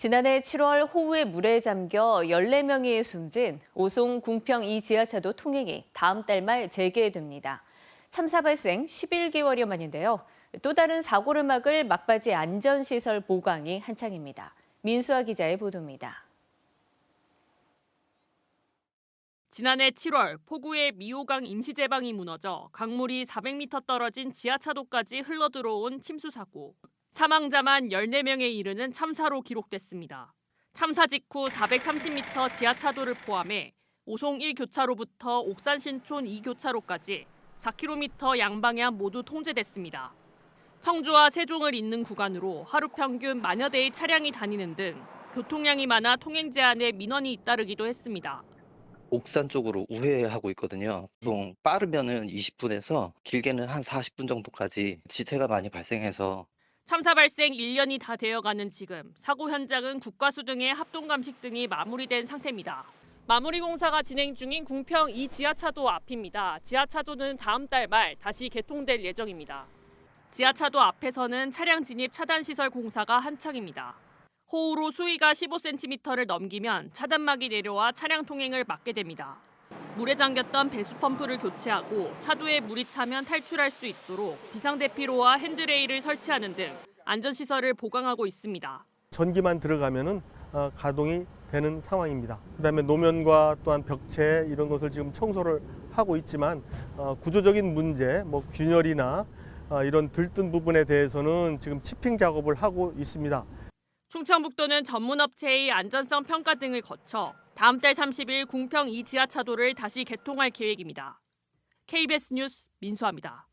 지난해 7월 호우에 물에 잠겨 14명이 숨진 오송 궁평 2 지하차도 통행이 다음 달 말 재개됩니다. 참사 발생 11개월여 만인데요. 또 다른 사고를 막을 막바지 안전시설 보강이 한창입니다. 민수아 기자의 보도입니다. 지난해 7월 포구의 미호강 임시제방이 무너져 강물이 400m 떨어진 지하차도까지 흘러들어온 침수 사고. 사망자만 14명에 이르는 참사로 기록됐습니다. 참사 직후 430m 지하차도를 포함해 오송 1교차로부터 옥산 신촌 2교차로까지 4km 양방향 모두 통제됐습니다. 청주와 세종을 잇는 구간으로 하루 평균 만여 대의 차량이 다니는 등 교통량이 많아 통행 제한에 민원이 잇따르기도 했습니다. 옥산 쪽으로 우회하고 있거든요. 보통 빠르면은 20분에서 길게는 한 40분 정도까지 지체가 많이 발생해서 참사 발생 1년이 다 되어가는 지금 사고 현장은 국과수 등의 합동 감식 등이 마무리된 상태입니다. 마무리 공사가 진행 중인 궁평 2 지하차도 앞입니다. 지하차도는 다음 달 말 다시 개통될 예정입니다. 지하차도 앞에서는 차량 진입 차단 시설 공사가 한창입니다. 호우로 수위가 15cm를 넘기면 차단막이 내려와 차량 통행을 막게 됩니다. 물에 잠겼던 배수 펌프를 교체하고 차도에 물이 차면 탈출할 수 있도록 비상대피로와 핸드레일을 설치하는 등 안전시설을 보강하고 있습니다. 전기만 들어가면은 어, 가동이 되는 상황입니다. 그다음에 노면과 또한 벽체 이런 것을 지금 청소를 하고 있지만 어, 구조적인 문제, 뭐 균열이나 어, 이런 들뜬 부분에 대해서는 지금 치핑 작업을 하고 있습니다. 충청북도는 전문업체의 안전성 평가 등을 거쳐 다음 달 30일 궁평 2 지하차도를 다시 개통할 계획입니다. KBS 뉴스 민수아입니다.